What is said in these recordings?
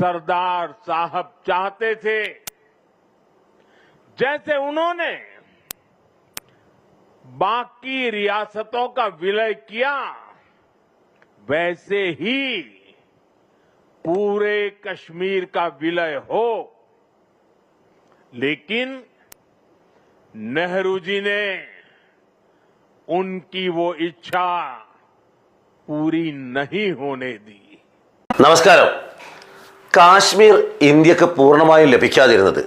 सरदार साहब चाहते थे। जैसे उन्होंने बाकी रियासतों का विलय किया, वैसे ही पूरे कश्मीर का विलय हो। लेकिन नेहरू जी ने उनकी वो इच्छा पूरी नहीं होने दी। नमस्कार। കാശ്മീർ ഇന്ത്യയ്ക്ക് പൂർണമായും ലഭിക്കാതിരുന്നത്.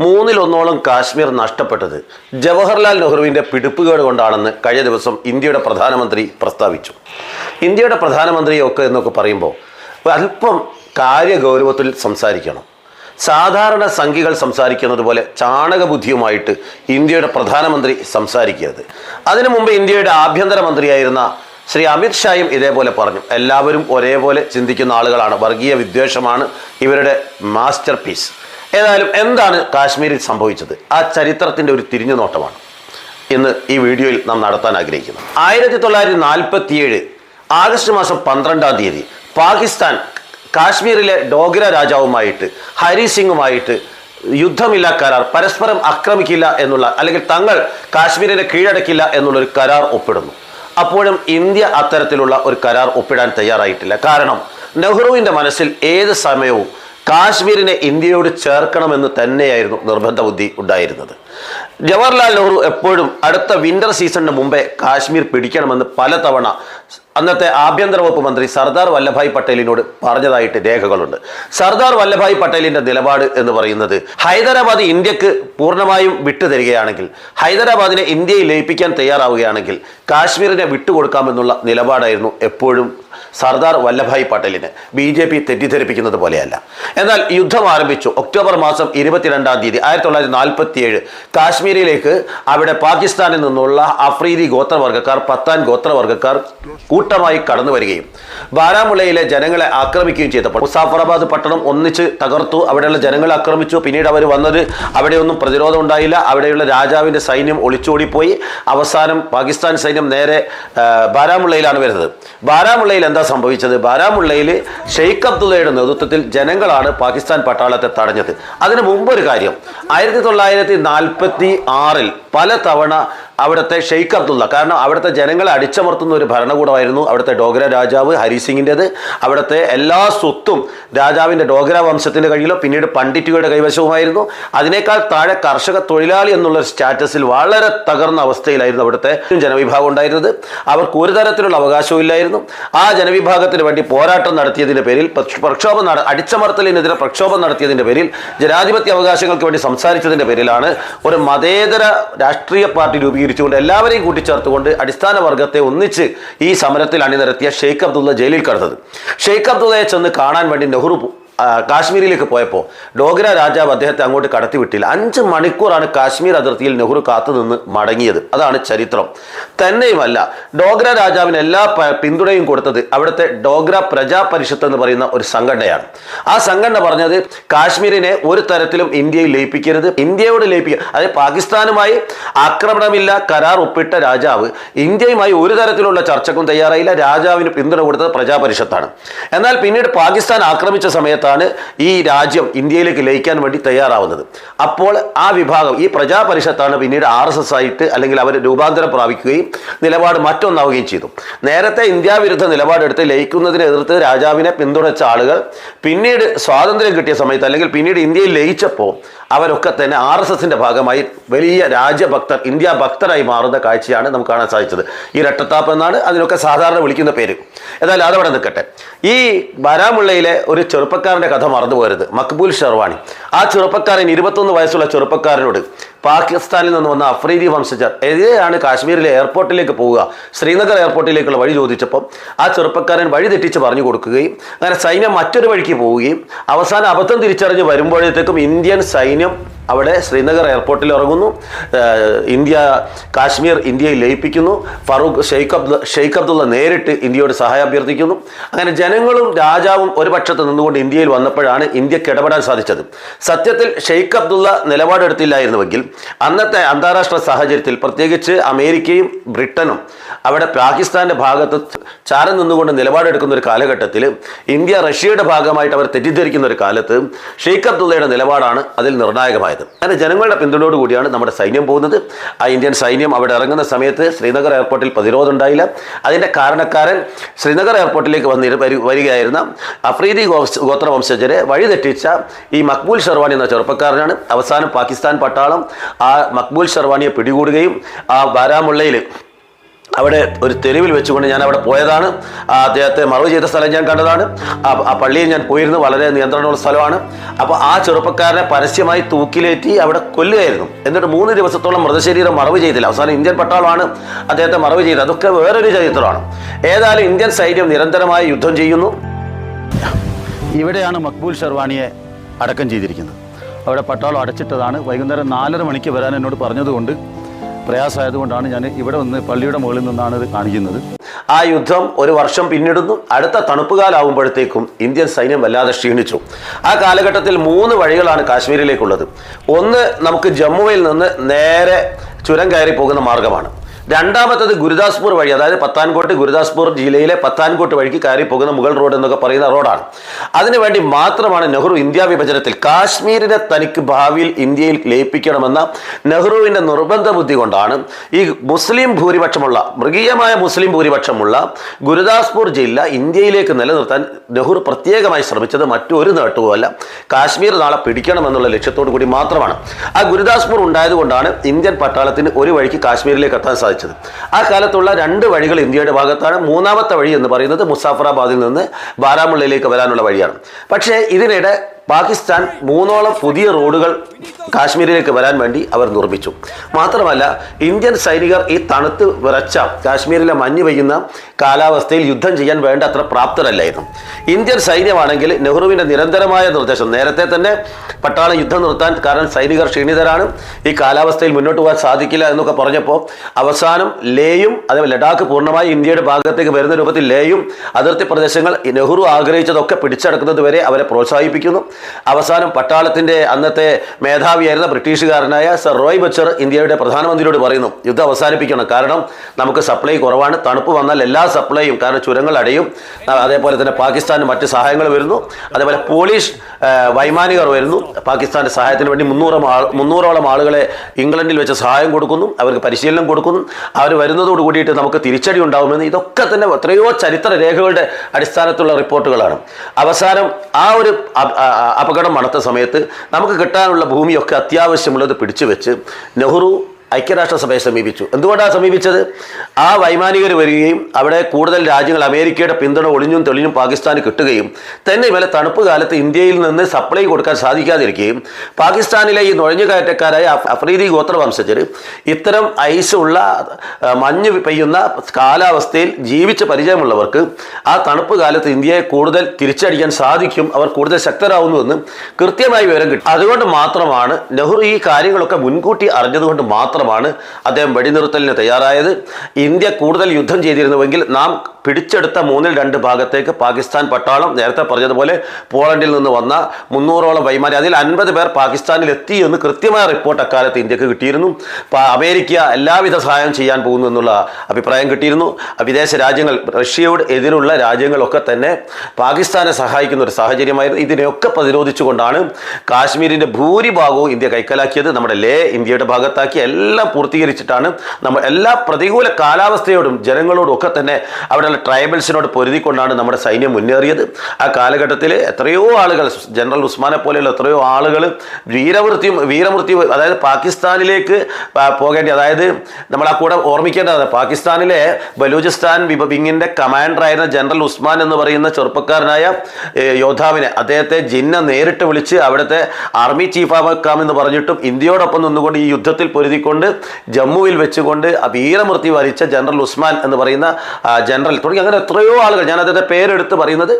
മൂന്നിലൊന്നോളം കാശ്മീർ നഷ്ടപ്പെട്ടത് ജവഹർലാൽ നെഹ്റുവിന്റെ പിടിപ്പുകേട് കൊണ്ടാണെന്ന് കഴിഞ്ഞ ദിവസം ഇന്ത്യയുടെ പ്രധാനമന്ത്രി പ്രസ്താവിച്ചു. ഇന്ത്യയുടെ പ്രധാനമന്ത്രിയൊക്കെ എന്നൊക്കെ പറയുമ്പോൾ അല്പം കാര്യഗൗരവത്തിൽ സംസാരിക്കണം. സാധാരണ സംഖ്യകൾ സംസാരിക്കുന്നത് പോലെ ചാണകബുദ്ധിയുമായിട്ട് ഇന്ത്യയുടെ പ്രധാനമന്ത്രി സംസാരിക്കരുത്. അതിനു മുമ്പ് ഇന്ത്യയുടെ ആഭ്യന്തരമന്ത്രിയായിരുന്ന ശ്രീ അമിത്ഷായും ഇതേപോലെ പറഞ്ഞു. എല്ലാവരും ഒരേപോലെ ചിന്തിക്കുന്ന ആളുകളാണ്. വർഗീയ വിദ്വേഷമാണ് ഇവരുടെ മാസ്റ്റർ പീസ്. ഏതായാലും എന്താണ് കാശ്മീരിൽ സംഭവിച്ചത്? ആ ചരിത്രത്തിന്റെ ഒരു തിരിഞ്ഞു നോട്ടമാണ് ഇന്ന് ഈ വീഡിയോയിൽ നാം നടത്താൻ ആഗ്രഹിക്കുന്നു ആയിരത്തി തൊള്ളായിരത്തി നാൽപ്പത്തിയേഴ് ആഗസ്റ്റ് മാസം പന്ത്രണ്ടാം തീയതി പാകിസ്ഥാൻ കാശ്മീരിലെ ഡോഗ്ര രാജാവുമായിട്ട് ഹരി സിംഗുമായിട്ട് യുദ്ധമില്ല കരാർ പരസ്പരം ആക്രമിക്കില്ല എന്നുള്ള അല്ലെങ്കിൽ തങ്ങൾ കാശ്മീരിനെ കീഴടക്കില്ല എന്നുള്ളൊരു കരാർ ഒപ്പിടുന്നു. അപ്പോഴും ഇന്ത്യ അത്തരത്തിലുള്ള ഒരു കരാർ ഒപ്പിടാൻ തയ്യാറായിട്ടില്ല. കാരണം നെഹ്റുവിന്റെ മനസ്സിൽ ഏത് സമയവും കാശ്മീരിനെ ഇന്ത്യയോട് ചേർക്കണമെന്ന് തന്നെയായിരുന്നു നിർബന്ധ ബുദ്ധി ഉണ്ടായിരുന്നത്. ജവഹർലാൽ നെഹ്റു എപ്പോഴും അടുത്ത വിന്റർ സീസണിന് മുമ്പേ കാശ്മീർ പിടിക്കണമെന്ന് പലതവണ അന്നത്തെ ആഭ്യന്തര വകുപ്പ് മന്ത്രി സർദാർ വല്ലഭായ് പട്ടേലിനോട് പറഞ്ഞതായിട്ട് രേഖകളുണ്ട്. സർദാർ വല്ലഭായ് പട്ടേലിന്റെ നിലപാട് എന്ന് പറയുന്നത് ഹൈദരാബാദ് ഇന്ത്യയ്ക്ക് പൂർണമായും വിട്ടുതരികയാണെങ്കിൽ ഹൈദരാബാദിനെ ഇന്ത്യയിൽ ലയിപ്പിക്കാൻ തയ്യാറാവുകയാണെങ്കിൽ കാശ്മീരിനെ വിട്ടുകൊടുക്കാമെന്നുള്ള നിലപാടായിരുന്നു എപ്പോഴും സർദാർ വല്ലഭായ് പട്ടേലിന്. ബി ജെ പി തെറ്റിദ്ധരിപ്പിക്കുന്നത് പോലെയല്ല. എന്നാൽ യുദ്ധം ആരംഭിച്ചു. ഒക്ടോബർ മാസം ഇരുപത്തിരണ്ടാം തീയതി ആയിരത്തി തൊള്ളായിരത്തി നാൽപ്പത്തി ഏഴ് കാശ്മീരിലേക്ക് അവിടെ പാകിസ്ഥാനിൽ നിന്നുള്ള അഫ്രീദി ഗോത്രവർഗക്കാർ പത്താൻ ഗോത്രവർഗക്കാർ കൂട്ടമായി കടന്നു വരികയും ബാരാമുള്ളയിലെ ജനങ്ങളെ ആക്രമിക്കുകയും ചെയ്തപ്പോൾ മുസാഫറാബാദ് പട്ടണം ഒന്നിച്ച് തകർത്തു. അവിടെയുള്ള ജനങ്ങളെ ആക്രമിച്ചു. പിന്നീട് അവർ വന്നത് അവിടെയൊന്നും പ്രതിരോധം ഉണ്ടായില്ല. അവിടെയുള്ള രാജാവിന്റെ സൈന്യം ഒളിച്ചോടിപ്പോയി. അവസാനം പാകിസ്ഥാൻ സൈന്യം നേരെ ബാരാമുള്ളയിലാണ് വരുന്നത്. ബാരാമുള്ളയിൽ എന്താ സംഭവിച്ചത്? ബാരാമുള്ളയിൽ ഷെയ്ഖ് അബ്ദുള്ളയുടെ നേതൃത്വത്തിൽ ജനങ്ങളാണ് പാകിസ്ഥാൻ പട്ടാളത്തെ തടഞ്ഞത്. അതിനു മുമ്പ് ഒരു കാര്യം. ആയിരത്തി തൊള്ളായിരത്തി നാൽപ്പത്തി ആറിൽ പലതവണ അവിടുത്തെ ഷെയ്ഖ് അബ്ദുള്ള. കാരണം അവിടുത്തെ ജനങ്ങളെ അടിച്ചമർത്തുന്ന ഒരു ഭരണകൂടമായിരുന്നു അവിടുത്തെ ഡോഗ്ര രാജാവ് ഹരി സിംഗിന്റെത് അവിടുത്തെ എല്ലാ സ്വത്തും രാജാവിന്റെ ഡോഗ്ര വംശത്തിന്റെ കയ്യിലോ പിന്നീട് പണ്ഡിറ്റുകളുടെ കൈവശവുമായിരുന്നു. അതിനേക്കാൾ താഴെ കർഷക തൊഴിലാളി എന്നുള്ള സ്റ്റാറ്റസിൽ വളരെ തകർന്ന അവസ്ഥയിലായിരുന്നു അവിടുത്തെ ജനവിഭാഗം ഉണ്ടായിരുന്നത്. അവർക്ക് ഒരു തരത്തിലുള്ള അവകാശവും ഇല്ലായിരുന്നു. ആ ജനവിഭാഗത്തിന് വേണ്ടി പോരാട്ടം നടത്തിയതിന്റെ പേരിൽ പ്രക്ഷോഭം നട അടിച്ചമർത്തലിനെതിരെ പ്രക്ഷോഭം നടത്തിയതിന്റെ പേരിൽ ജനാധിപത്യ അവകാശങ്ങൾക്ക് വേണ്ടി സംസാരിച്ചതിന്റെ പേരിലാണ് ഒരു മതേതര രാഷ്ട്രീയ പാർട്ടി രൂപീകരിച്ചുകൊണ്ട് എല്ലാവരെയും കൂട്ടിച്ചേർത്തുകൊണ്ട് അടിസ്ഥാന വർഗത്തെ ഒന്നിച്ച് ഈ സമരത്തിൽ അണിനിരത്തിയ ഷെയ്ഖ് അബ്ദുള്ള ജയിലിൽ കടന്നത്. ഷെയ്ഖ് അബ്ദുള്ളയെ ചെന്ന് കാണാൻ വേണ്ടി നെഹ്റു കാശ്മീരിലേക്ക് പോയപ്പോൾ ഡോഗ്ര രാജാവ് അദ്ദേഹത്തെ അങ്ങോട്ട് കടത്തിവിട്ടില്ല. അഞ്ച് മണിക്കൂറാണ് കാശ്മീർ അതിർത്തിയിൽ നെഹ്റു കാത്തുനിന്ന് മടങ്ങിയത്. അതാണ് ചരിത്രം. തന്നെയുമല്ല ഡോഗ്ര രാജാവിന് എല്ലാ പിന്തുണയും കൊടുത്തത് അവിടുത്തെ ഡോഗ്ര പ്രജാ പരിഷത്ത് എന്ന് പറയുന്ന ഒരു സംഘടനയാണ്. ആ സംഘടന പറഞ്ഞത് കാശ്മീരിനെ ഒരു തരത്തിലും ഇന്ത്യയിൽ ലയിപ്പിക്കരുത്. ഇന്ത്യയോട് ലയിപ്പിക്കുക അതായത് പാകിസ്ഥാനുമായി ആക്രമണമില്ല കരാർ ഒപ്പിട്ട രാജാവ് ഇന്ത്യയുമായി ഒരു തരത്തിലുള്ള ചർച്ചക്കും തയ്യാറായില്ല. രാജാവിന് പിന്തുണ കൊടുത്തത് പ്രജാപരിഷത്താണ്. എന്നാൽ പിന്നീട് പാകിസ്ഥാൻ ആക്രമിച്ച സമയത്താണ് ഈ രാജ്യം ഇന്ത്യയിലേക്ക് ലയിക്കാൻ വേണ്ടി തയ്യാറാവുന്നത്. അപ്പോൾ ആ വിഭാഗം ഈ പ്രജാപരിഷത്താണ് പിന്നീട് ആർ എസ് എസ് ആയിട്ട് അല്ലെങ്കിൽ അവർ രൂപാന്തരം പ്രാപിക്കുകയും നിലപാട് മറ്റൊന്നാവുകയും ചെയ്തു. നേരത്തെ ഇന്ത്യ വിരുദ്ധ നിലപാടെടുത്ത് ലയിക്കുന്നതിനെ എതിർത്ത് രാജാവിനെ പിന്തുണച്ച ആളുകൾ പിന്നീട് സ്വാതന്ത്ര്യം കിട്ടിയ സമയത്ത് അല്ലെങ്കിൽ പിന്നീട് ഇന്ത്യയിൽ ലയിച്ചപ്പോൾ അവരൊക്കെ തന്നെ ആർ എസ് എസിന്റെ ഭാഗമായി വലിയ രാജ്യഭക്തർ ഇന്ത്യ ഭക്തരായി മാറുന്ന കാഴ്ചയാണ് നമുക്ക് കാണാൻ സാധിച്ചത്. ഈ രട്ടത്താപ്പ് എന്നാണ് അതിനൊക്കെ സാധാരണ വിളിക്കുന്ന പേര്. എന്നാലും അതവിടെ നിൽക്കട്ടെ. ഈ ബാരാമുള്ളയിലെ ഒരു ചെറുപ്പക്കാരന്റെ കഥ മറന്നു പോരുത് മക്ബൂൽ ഷെർവാണി. ആ ചെറുപ്പക്കാരൻ ഇരുപത്തൊന്ന് വയസ്സുള്ള ചെറുപ്പക്കാരനോട് പാകിസ്ഥാനിൽ നിന്ന് വന്ന അഫ്രീദി വംശജർ എതിരെയാണ് കാശ്മീരിലെ എയർപോർട്ടിലേക്ക് പോവുക. ശ്രീനഗർ എയർപോർട്ടിലേക്കുള്ള വഴി ചോദിച്ചപ്പം ആ ചെറുപ്പക്കാരൻ വഴി തെറ്റിച്ച് പറഞ്ഞു കൊടുക്കുകയും അങ്ങനെ സൈന്യം മറ്റൊരു വഴിക്ക് പോവുകയും അവസാന അബദ്ധം തിരിച്ചറിഞ്ഞ് വരുമ്പോഴത്തേക്കും ഇന്ത്യൻ സൈന്യം അവിടെ ശ്രീനഗർ എയർപോർട്ടിൽ ഇറങ്ങുന്നു. ഇന്ത്യ കാശ്മീർ ഇന്ത്യയിൽ ലയിപ്പിക്കുന്നു. ഫറൂഖ് ഷെയ്ഖ് അബ്ദു ഷെയ്ഖ് അബ്ദുള്ള നേരിട്ട് ഇന്ത്യയോട് സഹായം അഭ്യർത്ഥിക്കുന്നു. അങ്ങനെ ജനങ്ങളും രാജാവും ഒരു പക്ഷത്ത് നിന്നുകൊണ്ട് ഇന്ത്യയിൽ വന്നപ്പോഴാണ് ഇന്ത്യയ്ക്ക് ഇടപെടാൻ സാധിച്ചത്. സത്യത്തിൽ ഷെയ്ഖ് അബ്ദുള്ള നിലപാടെടുത്തില്ലായിരുന്നുവെങ്കിൽ അന്നത്തെ അന്താരാഷ്ട്ര സാഹചര്യത്തിൽ പ്രത്യേകിച്ച് അമേരിക്കയും ബ്രിട്ടനും അവിടെ പാകിസ്ഥാന്റെ ഭാഗത്ത് ചാരം നിന്നുകൊണ്ട് നിലപാടെടുക്കുന്ന ഒരു കാലഘട്ടത്തിൽ ഇന്ത്യ റഷ്യയുടെ ഭാഗമായിട്ട് അവർ തെറ്റിദ്ധരിക്കുന്ന ഒരു കാലത്ത് ഷെയ്ഖ് അബ്ദുള്ളയുടെ നിലപാടാണ് അതിൽ നിർണായകമായത്. അങ്ങനെ ജനങ്ങളുടെ പിന്തുണയോടുകൂടിയാണ് നമ്മുടെ സൈന്യം പോകുന്നത്. ആ ഇന്ത്യൻ സൈന്യം അവിടെ ഇറങ്ങുന്ന സമയത്ത് ശ്രീനഗർ എയർപോർട്ടിൽ പ്രതിരോധം ഉണ്ടായില്ല. അതിന്റെ കാരണക്കാരൻ ശ്രീനഗർ എയർപോർട്ടിലേക്ക് വന്നി വരി- വരികയായിരുന്ന അഫ്രീദി ഗോത്രവംശജരെ വഴിതെറ്റിച്ച ഈ മക്ബൂൽ ഷെർവാണി എന്ന ചെറുപ്പക്കാരനാണ്. അവസാനം പാകിസ്ഥാൻ പട്ടാളം ആ മക്ബൂൽ ഷെർവാണിയെ പിടികൂടുകയും ആ ബാരാമുള്ളയിൽ അവിടെ ഒരു തെരുവിൽ വെച്ചുകൊണ്ട് ഞാൻ അവിടെ പോയതാണ്. അദ്ദേഹത്തെ മറവ് ചെയ്ത സ്ഥലം ഞാൻ കണ്ടതാണ്. ആ പള്ളിയിൽ ഞാൻ പോയിരുന്നു. വളരെ നിയന്ത്രണമുള്ള സ്ഥലമാണ്. അപ്പോൾ ആ ചെറുപ്പക്കാരനെ പരസ്യമായി തൂക്കിലേറ്റി അവിടെ കൊല്ലുകയായിരുന്നു. എന്നിട്ട് മൂന്ന് ദിവസത്തോളം മൃതശരീരം മറവ് ചെയ്തില്ല. അവസാനം ഇന്ത്യൻ പട്ടാളമാണ് അദ്ദേഹത്തെ മറവ് ചെയ്തത്. അതൊക്കെ വേറൊരു ചരിത്രമാണ്. ഏതായാലും ഇന്ത്യൻ സൈന്യം നിരന്തരമായി യുദ്ധം ചെയ്യുന്നു. ഇവിടെയാണ് മക്ബൂൽ ഷെർവാണിയെ അടക്കം ചെയ്തിരിക്കുന്നത്. അവിടെ പട്ടാളം അടച്ചിട്ടതാണ്. വൈകുന്നേരം നാലര മണിക്ക് വരാൻ എന്നോട് പറഞ്ഞതുകൊണ്ട് പ്രയാസമായതുകൊണ്ടാണ് ഞാൻ ഇവിടെ വന്ന് പള്ളിയുടെ മുകളിൽ നിന്നാണ് ഇത് കാണിക്കുന്നത്. ആ യുദ്ധം ഒരു വർഷം പിന്നിടുന്നു. അടുത്ത തണുപ്പ് കാലാവുമ്പോഴത്തേക്കും ഇന്ത്യൻ സൈന്യം വല്ലാതെ ക്ഷീണിച്ചു. ആ കാലഘട്ടത്തിൽ മൂന്ന് വഴികളാണ് കാശ്മീരിലേക്കുള്ളത്. ഒന്ന് നമുക്ക് ജമ്മുവിൽ നിന്ന് നേരെ ചുരം കയറി പോകുന്ന മാർഗമാണ്. രണ്ടാമത്തത് ഗുരുദാസ്പൂർ വഴി അതായത് പത്താൻകോട്ട് ഗുരുദാസ്പൂർ ജില്ലയിലെ പത്താൻകോട്ട് വഴിക്ക് കയറി പോകുന്ന മുഗൾ റോഡ് എന്നൊക്കെ പറയുന്ന റോഡാണ്. അതിനുവേണ്ടി മാത്രമാണ് നെഹ്റു ഇന്ത്യ വിഭജനത്തിൽ കാശ്മീരിനെ തനിക്ക് ഭാവിയിൽ ഇന്ത്യയിൽ ലയിപ്പിക്കണമെന്ന നെഹ്റുവിന്റെ നിർബന്ധ ബുദ്ധി കൊണ്ടാണ് ഈ മുസ്ലിം ഭൂരിപക്ഷമുള്ള മൃഗീയമായ മുസ്ലിം ഭൂരിപക്ഷമുള്ള ഗുരുദാസ്പൂർ ജില്ല ഇന്ത്യയിലേക്ക് നിലനിർത്താൻ നെഹ്റു പ്രത്യേകമായി ശ്രമിച്ചത് മറ്റൊരു നേട്ടവുമല്ല. കാശ്മീർ നാളെ പിടിക്കണമെന്നുള്ള ലക്ഷ്യത്തോടു കൂടി മാത്രമാണ്. ആ ഗുരുദാസ്പൂർ ഉണ്ടായതുകൊണ്ടാണ് ഇന്ത്യൻ പട്ടാളത്തിന് ഒരു വഴിക്ക് കാശ്മീരിലേക്ക് എത്താൻ സാധിച്ചത്. ആ കാലത്തുള്ള രണ്ട് വഴികൾ ഇന്ത്യയുടെ ഭാഗത്താണ്. മൂന്നാമത്തെ വഴി എന്ന് പറയുന്നത് മുസാഫറാബാദിൽ നിന്ന് ബാരാമുള്ളയിലേക്ക് വരാനുള്ള വഴിയാണ്. പക്ഷേ ഇതിനിടെ പാകിസ്ഥാൻ മൂന്നോളം പുതിയ റോഡുകൾ കാശ്മീരിലേക്ക് വരാൻ വേണ്ടി അവർ നിർമ്മിച്ചു. മാത്രമല്ല ഇന്ത്യൻ സൈനികർ ഈ തണുത്ത് വിറച്ച കാശ്മീരിലെ മഞ്ഞ് പെയ്യുന്ന കാലാവസ്ഥയിൽ യുദ്ധം ചെയ്യാൻ വേണ്ട അത്ര പ്രാപ്തരല്ലായിരുന്നു. ഇന്ത്യൻ സൈന്യമാണെങ്കിൽ നെഹ്റുവിന്റെ നിരന്തരമായ നിർദ്ദേശം നേരത്തെ തന്നെ പട്ടാളം യുദ്ധം നിർത്താൻ കാരണം സൈനികർ ക്ഷീണിതരാണ്. ഈ കാലാവസ്ഥയിൽ മുന്നോട്ട് പോകാൻ സാധിക്കില്ല എന്നൊക്കെ പറഞ്ഞപ്പോൾ അവസാനം ലേയും അതേപോലെ ലഡാക്ക് പൂർണമായി ഇന്ത്യയുടെ ഭാഗത്തേക്ക് വരുന്ന രൂപത്തിൽ ലേയും അതിർത്തി പ്രദേശങ്ങൾ നെഹ്റു ആഗ്രഹിച്ചതൊക്കെ പിടിച്ചടക്കുന്നത് വരെ അവരെ പ്രോത്സാഹിപ്പിക്കുന്നു. അവസാനം പട്ടാളത്തിന്റെ അന്നത്തെ മേധാവിയായിരുന്ന ബ്രിട്ടീഷുകാരനായ സർ റോയ് ബച്ചർ ഇന്ത്യയുടെ പ്രധാനമന്ത്രിയോട് പറയുന്നു യുദ്ധം അവസാനിപ്പിക്കണം. കാരണം നമുക്ക് സപ്ലൈ കുറവാണ്. തണുപ്പ് വന്നാൽ എല്ലാ സപ്ലൈയും കാരണം ചുരങ്ങൾ അടയും. അതേപോലെ തന്നെ പാകിസ്ഥാനും മറ്റ് സഹായങ്ങൾ വരുന്നു. അതേപോലെ പോളിഷ് വൈമാനികർ വരുന്നു. പാകിസ്ഥാന്റെ സഹായത്തിന് വേണ്ടി മുന്നൂറോളം ആൾ മുന്നൂറോളം ആളുകളെ ഇംഗ്ലണ്ടിൽ വെച്ച് സഹായം കൊടുക്കുന്നു. അവർക്ക് പരിശീലനം കൊടുക്കുന്നു. അവർ വരുന്നതോട് കൂടിയിട്ട് നമുക്ക് തിരിച്ചടി ഉണ്ടാവുമെന്ന് ഇതൊക്കെ തന്നെ എത്രയോ ചരിത്ര രേഖകളുടെ അടിസ്ഥാനത്തിലുള്ള റിപ്പോർട്ടുകളാണ്. അവസാനം ആ ഒരു അപകടം നടത്ത സമയത്ത് നമുക്ക് കിട്ടാനുള്ള ഭൂമിയൊക്കെ അത്യാവശ്യമുള്ളത് പിടിച്ചു വെച്ച് നെഹ്റു ഐക്യരാഷ്ട്രസഭയെ സമീപിച്ചു. എന്തുകൊണ്ടാണ് സമീപിച്ചത്? ആ വൈമാനികർ വരികയും അവിടെ കൂടുതൽ രാജ്യങ്ങൾ അമേരിക്കയുടെ പിന്തുണ ഒളിഞ്ഞും തെളിഞ്ഞും പാകിസ്ഥാന് കിട്ടുകയും തന്നെ ഇവരെ തണുപ്പ് കാലത്ത് ഇന്ത്യയിൽ നിന്ന് സപ്ലൈ കൊടുക്കാൻ സാധിക്കാതിരിക്കുകയും പാകിസ്ഥാനിലെ ഈ നുഴഞ്ഞുകയറ്റക്കാരായ അഫ്- അഫ്രീദി ഗോത്രവംശജർ ഇത്തരം ഐസുള്ള മഞ്ഞ് പെയ്യുന്ന കാലാവസ്ഥയിൽ ജീവിച്ച പരിചയമുള്ളവർക്ക് ആ തണുപ്പ് കാലത്ത് ഇന്ത്യയെ കൂടുതൽ തിരിച്ചടിക്കാൻ സാധിക്കും അവർ കൂടുതൽ ശക്തരാകുന്നുവെന്ന് കൃത്യമായി വിവരം കിട്ടും. അതുകൊണ്ട് മാത്രമാണ് നെഹ്റു ഈ കാര്യങ്ങളൊക്കെ മുൻകൂട്ടി അറിഞ്ഞതുകൊണ്ട് മാത്രമാണ് അദ്ദേഹം വെടിനിർത്തലിന് തയ്യാറായത്. ഇന്ത്യ കൂടുതൽ യുദ്ധം ചെയ്തിരുന്നുവെങ്കിൽ നാം പിടിച്ചെടുത്ത മൂന്നിൽ രണ്ട് ഭാഗത്തേക്ക് പാകിസ്ഥാൻ പട്ടാളം നേരത്തെ പറഞ്ഞതുപോലെ പോളണ്ടിൽ നിന്ന് വന്ന മുന്നൂറോളം വൈമാരി അതിൽ അൻപത് പേർ പാകിസ്ഥാനിൽ എത്തി എന്ന് കൃത്യമായ റിപ്പോർട്ട് അക്കാലത്ത് ഇന്ത്യയ്ക്ക് കിട്ടിയിരുന്നു. അമേരിക്ക എല്ലാവിധ സഹായം ചെയ്യാൻ പോകുന്നു എന്നുള്ള അഭിപ്രായം കിട്ടിയിരുന്നു. വിദേശ രാജ്യങ്ങൾ റഷ്യയോട് എതിരുള്ള രാജ്യങ്ങളൊക്കെ തന്നെ പാകിസ്ഥാനെ സഹായിക്കുന്ന ഒരു സാഹചര്യമായിരുന്നു. ഇതിനെയൊക്കെ പ്രതിരോധിച്ചുകൊണ്ടാണ് കാശ്മീരിന്റെ ഭൂരിഭാഗവും ഇന്ത്യ കൈക്കലാക്കിയത്. നമ്മുടെ ലേ ഇന്ത്യയുടെ ഭാഗത്താക്കി എല്ലാം പൂർത്തീകരിച്ചിട്ടാണ് നമ്മൾ എല്ലാ പ്രതികൂല കാലാവസ്ഥയോടും ജനങ്ങളോടും ഒക്കെ തന്നെ അവിടെയുള്ള ട്രൈബൽസിനോട് പൊരുതിക്കൊണ്ടാണ് നമ്മുടെ സൈന്യം മുന്നേറിയത്. ആ കാലഘട്ടത്തിൽ എത്രയോ ആളുകൾ ജനറൽ ഉസ്മാനെ പോലെയുള്ള എത്രയോ ആളുകൾ വീരവൃത്തിയും വീരമൃത്യു അതായത് പാകിസ്ഥാനിലേക്ക് പോകേണ്ടി അതായത് നമ്മൾ ആ കൂടെ ഓർമ്മിക്കേണ്ടതാണ്. പാകിസ്ഥാനിലെ ബലൂചിസ്ഥാൻ കമാൻഡർ കമാൻഡറായിരുന്ന ജനറൽ ഉസ്മാൻ എന്ന് പറയുന്ന ചെറുപ്പക്കാരനായ യോദ്ധാവിനെ അദ്ദേഹത്തെ ജിന്ന നേരിട്ട് വിളിച്ച് അവിടുത്തെ ആർമി ചീഫ് ആക്കാം എന്ന് പറഞ്ഞിട്ടും ഇന്ത്യയോടൊപ്പം നിന്നുകൊണ്ട് ഈ യുദ്ധത്തിൽ പൊരുതിക്കൊണ്ട് വെച്ചുകൊണ്ട് ജമ്മുവിൽ വെച്ചുകൊണ്ട് വീരമൃത്യു വരിച്ച ജനറൽ ഉസ്മാൻ എന്ന് പറയുന്ന ജനറൽ തുടങ്ങി അങ്ങനെ എത്രയോ ആളുകൾ ഞാൻ അതിന്റെ പേരെടുത്ത് പറയുന്നത്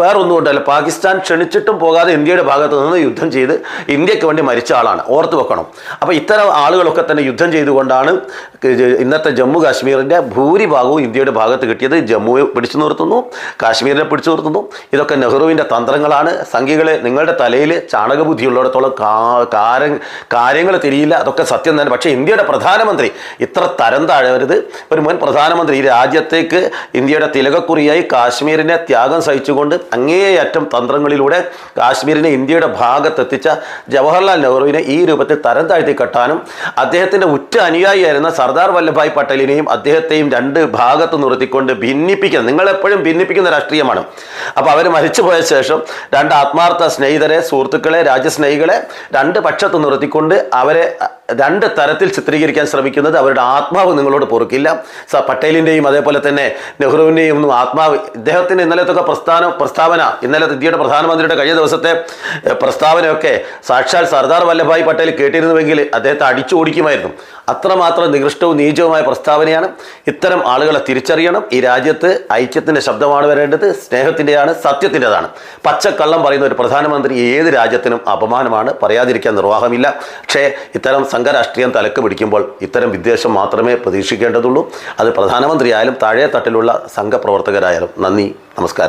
വേറൊന്നും കൊണ്ടല്ല പാകിസ്ഥാൻ ക്ഷണിച്ചിട്ടും പോകാതെ ഇന്ത്യയുടെ ഭാഗത്ത് നിന്ന് യുദ്ധം ചെയ്ത് ഇന്ത്യയ്ക്ക് വേണ്ടി മരിച്ച ആളാണ്. ഓർത്തു വെക്കണം. അപ്പോൾ ഇത്തരം ആളുകളൊക്കെ തന്നെ യുദ്ധം ചെയ്തുകൊണ്ടാണ് ഇന്നത്തെ ജമ്മു കാശ്മീരിന്റെ ഭൂരിഭാഗവും ഇന്ത്യയുടെ ഭാഗത്ത് കിട്ടിയത് ജമ്മുവെ പിടിച്ചു നിർത്തുന്നു കാശ്മീരിനെ പിടിച്ചു നിർത്തുന്നു. ഇതൊക്കെ നെഹ്റുവിന്റെ തന്ത്രങ്ങളാണ്. സംഘികളെ നിങ്ങളുടെ തലയിൽ ചാണകബുദ്ധി ഉള്ളിടത്തോളം കാര്യങ്ങൾ തിരിയില്ല. അതൊക്കെ സത്യം തന്നെ. പക്ഷേ ഇന്ത്യയുടെ പ്രധാനമന്ത്രി ഇത്ര തരം താഴരുത്. ഒരു മുൻ പ്രധാനമന്ത്രി ഈ രാജ്യത്തേക്ക് ഇന്ത്യയുടെ തിലകക്കുറിയായി കാശ്മീരിനെ ത്യാഗം സഹിച്ചുകൊണ്ട് അങ്ങേയറ്റം തന്ത്രങ്ങളിലൂടെ കാശ്മീരിനെ ഇന്ത്യയുടെ ഭാഗത്തെത്തിച്ച ജവഹർലാൽ നെഹ്റുവിനെ ഈ രൂപത്തിൽ തരം താഴ്ത്തി കെട്ടാനും അദ്ദേഹത്തിന്റെ ഉറ്റ അനുയായിയായിരുന്ന സർദാർ വല്ലഭായ് പട്ടേലിനെയും അദ്ദേഹത്തെയും രണ്ട് ഭാഗത്ത് നിർത്തിക്കൊണ്ട് ഭിന്നിപ്പിക്കുന്ന നിങ്ങളെപ്പോഴും ഭിന്നിപ്പിക്കുന്ന രാഷ്ട്രീയമാണ്. അപ്പോൾ അവർ മരിച്ചുപോയ ശേഷം രണ്ട് ആത്മാർത്ഥ സ്നേഹിതരെ സുഹൃത്തുക്കളെ രാജ്യസ്നേഹികളെ രണ്ട് പക്ഷത്ത് നിർത്തിക്കൊണ്ട് അവരെ രണ്ട് തരത്തിൽ ചിത്രീകരിക്കാൻ ശ്രമിക്കുന്നത് അവരുടെ ആത്മാവ് നിങ്ങളോട് പൊറുക്കില്ല. സ പട്ടേലിന്റെയും അതേപോലെ തന്നെ നെഹ്റുവിന്റെയും ഒന്നും ആത്മാവ് ഇദ്ദേഹത്തിന്റെ ഇന്നലത്തൊക്കെ പ്രസ്ഥാന പ്രസ്താവന ഇന്നലത്തെ ഇന്ത്യയുടെ പ്രധാനമന്ത്രിയുടെ കഴിഞ്ഞ ദിവസത്തെ പ്രസ്താവനയൊക്കെ സാക്ഷാൽ സർദാർ വല്ലഭായ് പട്ടേൽ കേട്ടിരുന്നുവെങ്കിൽ അദ്ദേഹത്തെ അടിച്ചു ഓടിക്കുമായിരുന്നു. അത്രമാത്രം നികൃഷ്ടവും നീചവുമായ പ്രസ്താവനയാണ്. ഇത്തരം ആളുകളെ തിരിച്ചറിയണം. ഈ രാജ്യത്ത് ഐക്യത്തിന്റെ ശബ്ദമാണ് വരേണ്ടത് സ്നേഹത്തിന്റെയാണ് സത്യത്തിന്റെതാണ് പച്ചക്കള്ളം പറയുന്ന ഒരു പ്രധാനമന്ത്രി ഏത് രാജ്യത്തിനും അപമാനമാണ് പറയാതിരിക്കാൻ നിർവാഹമില്ല. പക്ഷേ ഇത്തരം സംഘരാഷ്ട്രീയം തലക്ക് പിടിക്കുമ്പോൾ ഇത്തരം വിദ്വേഷം മാത്രമേ പ്രതീക്ഷിക്കേണ്ടതുള്ളൂ. അത് പ്രധാനമന്ത്രിയായാലും താഴെ തട്ടിലുള്ള സംഘപ്രവർത്തകരായാലും. നന്ദി നമസ്കാരം.